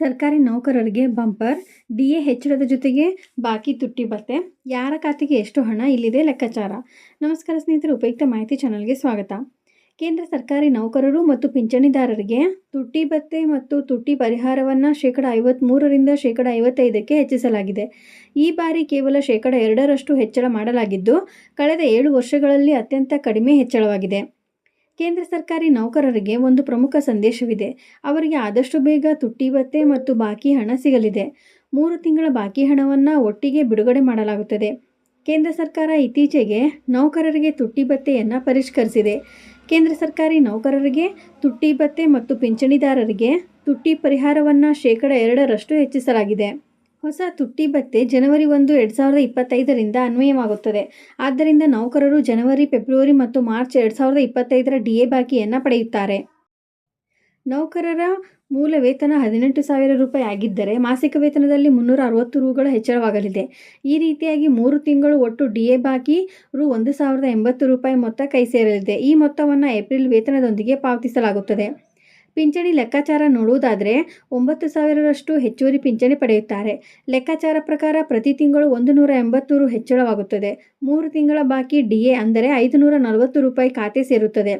ಸರ್ಕಾರಿ ನೌಕರರಿಗೆ bumper, D A ಹೆಚ್ಚಳದ ಜೊತೆಗೆ ಬಾಕಿ ತುಟ್ಟಿ ಭತ್ತೆ ಯಾರ ಖಾತೆಗೆ ಎಷ್ಟು ಹಣ? ಇಲ್ಲಿದೆ ಲೆಕ್ಕಾಚಾರ. ನಮಸ್ಕಾರ ಸ್ನೇಹಿತರೆ, ಉಪಯುಕ್ತ ಮಾಹಿತಿ ಚಾನಲ್ಗೆ ಸ್ವಾಗತ. ಕೇಂದ್ರ ಸರ್ಕಾರಿ ನೌಕರರು ಮತ್ತು ಪಿಂಚಣಿದಾರರಿಗೆ ತುಟ್ಟಿ ಭತ್ತೆ ಮತ್ತು ತುಟ್ಟಿ ಪರಿಹಾರವನ್ನು ಶೇಕಡ ಐವತ್ತ್ಮೂರರಿಂದ ಶೇಕಡ ಐವತ್ತೈದಕ್ಕೆ ಹೆಚ್ಚಿಸಲಾಗಿದೆ. ಈ ಬಾರಿ ಕೇವಲ ಶೇಕಡ ಎರಡರಷ್ಟು ಹೆಚ್ಚಳ ಮಾಡಲಾಗಿದ್ದು, ಕಳೆದ ಏಳು ವರ್ಷಗಳಲ್ಲಿ ಅತ್ಯಂತ ಕಡಿಮೆ ಹೆಚ್ಚಳವಾಗಿದೆ. ಕೇಂದ್ರ ಸರ್ಕಾರಿ ನೌಕರರಿಗೆ ಒಂದು ಪ್ರಮುಖ ಸಂದೇಶವಿದೆ. ಅವರಿಗೆ ಆದಷ್ಟು ಬೇಗ ತುಟ್ಟಿ ಭತ್ಯೆ ಮತ್ತು ಬಾಕಿ ಹಣ ಸಿಗಲಿದೆ. ಮೂರು ತಿಂಗಳ ಬಾಕಿ ಹಣವನ್ನು ಒಟ್ಟಿಗೆ ಬಿಡುಗಡೆ ಮಾಡಲಾಗುತ್ತದೆ. ಕೇಂದ್ರ ಸರ್ಕಾರ ಇತ್ತೀಚೆಗೆ ನೌಕರರಿಗೆ ತುಟ್ಟಿ ಭತ್ತೆಯನ್ನು ಪರಿಷ್ಕರಿಸಿದೆ. ಕೇಂದ್ರ ಸರ್ಕಾರಿ ನೌಕರರಿಗೆ ತುಟ್ಟಿ ಭತ್ಯೆ ಮತ್ತು ಪಿಂಚಣಿದಾರರಿಗೆ ತುಟ್ಟಿ ಪರಿಹಾರವನ್ನು ಶೇಕಡ ಎರಡರಷ್ಟು ಹೆಚ್ಚಿಸಲಾಗಿದೆ. ಹೊಸ ತುಟ್ಟಿ ಭತ್ತೆ ಜನವರಿ ಒಂದು, ಎರಡು ಸಾವಿರದ ಇಪ್ಪತ್ತೈದರಿಂದ ಅನ್ವಯವಾಗುತ್ತದೆ. ಆದ್ದರಿಂದ ನೌಕರರು ಜನವರಿ, ಫೆಬ್ರವರಿ ಮತ್ತು ಮಾರ್ಚ್ ಎರಡು ಸಾವಿರದ ಇಪ್ಪತ್ತೈದರ ಡಿ ಎ ಬಾಕಿಯನ್ನು ಪಡೆಯುತ್ತಾರೆ. ನೌಕರರ ಮೂಲ ವೇತನ ಹದಿನೆಂಟು ಸಾವಿರ ರೂಪಾಯಿ ಆಗಿದ್ದರೆ ಮಾಸಿಕ ವೇತನದಲ್ಲಿ ಮುನ್ನೂರ ಅರವತ್ತು ರೂಗಳ ಹೆಚ್ಚಳವಾಗಲಿದೆ. ಈ ರೀತಿಯಾಗಿ ಮೂರು ತಿಂಗಳು ಒಟ್ಟು ಡಿ ಎ ಬಾಕಿ ರು ಒಂದು ಸಾವಿರದ ಎಂಬತ್ತು ರೂಪಾಯಿ ಮೊತ್ತ ಕೈ ಸೇರಲಿದೆ ಈ ಮೊತ್ತವನ್ನು ಏಪ್ರಿಲ್ ವೇತನದೊಂದಿಗೆ ಪಾವತಿಸಲಾಗುತ್ತದೆ. ಪಿಂಚಣಿ ಲೆಕ್ಕಾಚಾರ ನೋಡುವುದಾದರೆ ಒಂಬತ್ತು ಸಾವಿರರಷ್ಟು ಹೆಚ್ಚುವರಿ ಪಿಂಚಣಿ ಪಡೆಯುತ್ತಾರೆ. ಲೆಕ್ಕಾಚಾರ ಪ್ರಕಾರ ಪ್ರತಿ ತಿಂಗಳು ಒಂದು ನೂರ ಎಂಬತ್ತು ರು ಹೆಚ್ಚಳವಾಗುತ್ತದೆ. ಮೂರು ತಿಂಗಳ ಬಾಕಿ ಡಿ ಎ ಅಂದರೆ ಐದು ನೂರ ನಲವತ್ತು ರೂಪಾಯಿ ಖಾತೆ ಸೇರುತ್ತದೆ.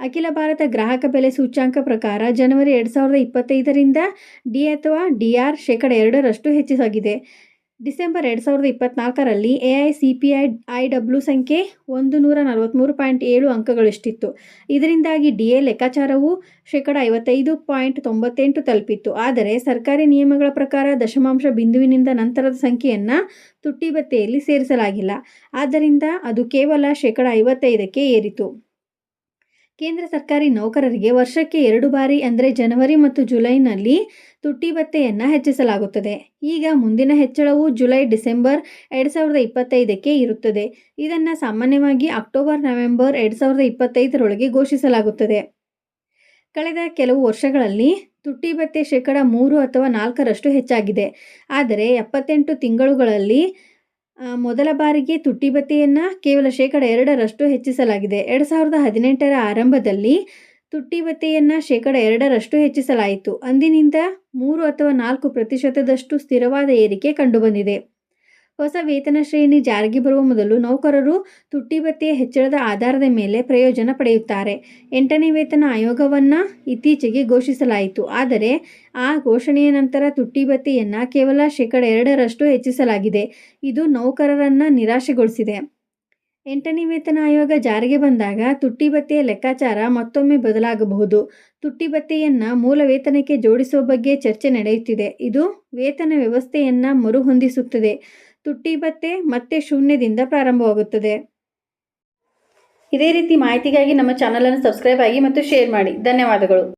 ಅಖಿಲ ಭಾರತ ಗ್ರಾಹಕ ಬೆಲೆ ಸೂಚ್ಯಾಂಕ ಪ್ರಕಾರ ಜನವರಿ ಎರಡು ಸಾವಿರದ ಇಪ್ಪತ್ತೈದರಿಂದ ಡಿ ಅಥವಾ ಡಿ ಆರ್ ಶೇಕಡ ಎರಡರಷ್ಟು ಹೆಚ್ಚಾಗಿದೆ ಡಿಸೆಂಬರ್ ಎರಡು ಸಾವಿರದ ಇಪ್ಪತ್ತ್ನಾಲ್ಕರಲ್ಲಿ A I C P I I W ಸಂಖ್ಯೆ ಒಂದು ನೂರ ನಲವತ್ತ್ಮೂರು ಪಾಯಿಂಟ್ ಏಳು ಅಂಕಗಳಷ್ಟಿತ್ತು ಇದರಿಂದಾಗಿ ಡಿ ಎ ಲೆಕ್ಕಾಚಾರವು ಶೇಕಡ ಐವತ್ತೈದು ಪಾಯಿಂಟ್ ತೊಂಬತ್ತೆಂಟು ತಲುಪಿತ್ತು. ಆದರೆ ಸರ್ಕಾರಿ ನಿಯಮಗಳ ಪ್ರಕಾರ ದಶಮಾಂಶ ಬಿಂದುವಿನಿಂದ ನಂತರದ ಸಂಖ್ಯೆಯನ್ನು ತುಟ್ಟಿಬತ್ತೆಯಲ್ಲಿ ಸೇರಿಸಲಾಗಿಲ್ಲ. ಆದ್ದರಿಂದ ಅದು ಕೇವಲ ಶೇಕಡ ಐವತ್ತೈದಕ್ಕೆ ಏರಿತು. ಕೇಂದ್ರ ಸರ್ಕಾರಿ ನೌಕರರಿಗೆ ವರ್ಷಕ್ಕೆ ಎರಡು ಬಾರಿ ಅಂದರೆ ಜನವರಿ ಮತ್ತು ಜುಲೈನಲ್ಲಿ ತುಟ್ಟಿ ಭತ್ಯೆಯನ್ನು ಹೆಚ್ಚಿಸಲಾಗುತ್ತದೆ. ಈಗ ಮುಂದಿನ ಹೆಚ್ಚಳವು ಜುಲೈ, ಡಿಸೆಂಬರ್ ಎರಡು ಸಾವಿರದ ಇಪ್ಪತ್ತೈದಕ್ಕೆ ಇರುತ್ತದೆ. ಇದನ್ನು ಸಾಮಾನ್ಯವಾಗಿ ಅಕ್ಟೋಬರ್, ನವೆಂಬರ್ ಎರಡು ಸಾವಿರದ ಇಪ್ಪತ್ತೈದರೊಳಗೆ ಘೋಷಿಸಲಾಗುತ್ತದೆ. ಕಳೆದ ಕೆಲವು ವರ್ಷಗಳಲ್ಲಿ ತುಟ್ಟಿ ಭತ್ಯೆ ಶೇಕಡ ಮೂರು ಅಥವಾ ನಾಲ್ಕರಷ್ಟು ಹೆಚ್ಚಾಗಿದೆ. ಆದರೆ ಎಪ್ಪತ್ತೆಂಟು ತಿಂಗಳುಗಳಲ್ಲಿ ಮೊದಲ ಬಾರಿಗೆ ತುಟ್ಟಿ ಕೇವಲ ಶೇಕಡ ಎರಡರಷ್ಟು ಹೆಚ್ಚಿಸಲಾಗಿದೆ. ಎರಡು ಸಾವಿರದ ಹದಿನೆಂಟರ ಆರಂಭದಲ್ಲಿ ತುಟ್ಟಿ ಭತ್ಯೆಯನ್ನು ಶೇಕಡ ಎರಡರಷ್ಟು ಹೆಚ್ಚಿಸಲಾಯಿತು. ಅಂದಿನಿಂದ ಮೂರು ಅಥವಾ ನಾಲ್ಕು ಪ್ರತಿಶತದಷ್ಟು ಸ್ಥಿರವಾದ ಏರಿಕೆ ಕಂಡುಬಂದಿದೆ. ಹೊಸ ವೇತನ ಶ್ರೇಣಿ ಜಾರಿಗೆ ಬರುವ ಮೊದಲು ನೌಕರರು ತುಟ್ಟಿ ಭತ್ತೆಯ ಹೆಚ್ಚಳದ ಆಧಾರದ ಮೇಲೆ ಪ್ರಯೋಜನ ಪಡೆಯುತ್ತಾರೆ. ಎಂಟನೇ ವೇತನ ಆಯೋಗವನ್ನು ಇತ್ತೀಚೆಗೆ ಘೋಷಿಸಲಾಯಿತು. ಆದರೆ ಆ ಘೋಷಣೆಯ ನಂತರ ತುಟ್ಟಿ ಭತ್ತೆಯನ್ನು ಕೇವಲ ಶೇಕಡ ಎರಡರಷ್ಟು ಹೆಚ್ಚಿಸಲಾಗಿದೆ. ಇದು ನೌಕರರನ್ನು ನಿರಾಶೆಗೊಳಿಸಿದೆ. ಎಂಟನೇ ವೇತನ ಆಯೋಗ ಜಾರಿಗೆ ಬಂದಾಗ ತುಟ್ಟಿ ಭತ್ತೆಯ ಲೆಕ್ಕಾಚಾರ ಮತ್ತೊಮ್ಮೆ ಬದಲಾಗಬಹುದು. ತುಟ್ಟಿ ಭತ್ತೆಯನ್ನು ಮೂಲ ವೇತನಕ್ಕೆ ಜೋಡಿಸುವ ಬಗ್ಗೆ ಚರ್ಚೆ ನಡೆಯುತ್ತಿದೆ. ಇದು ವೇತನ ವ್ಯವಸ್ಥೆಯನ್ನು ಮರುಹೊಂದಿಸುತ್ತದೆ. ತುಟ್ಟಿ ಭತ್ತೆ ಮತ್ತೆ ಶೂನ್ಯದಿಂದ ಪ್ರಾರಂಭವಾಗುತ್ತದೆ. ಇದೇ ರೀತಿ ಮಾಹಿತಿಗಾಗಿ ನಮ್ಮ ಚಾನಲನ್ನು ಸಬ್ಸ್ಕ್ರೈಬ್ ಆಗಿ ಮತ್ತು ಶೇರ್ ಮಾಡಿ. ಧನ್ಯವಾದಗಳು.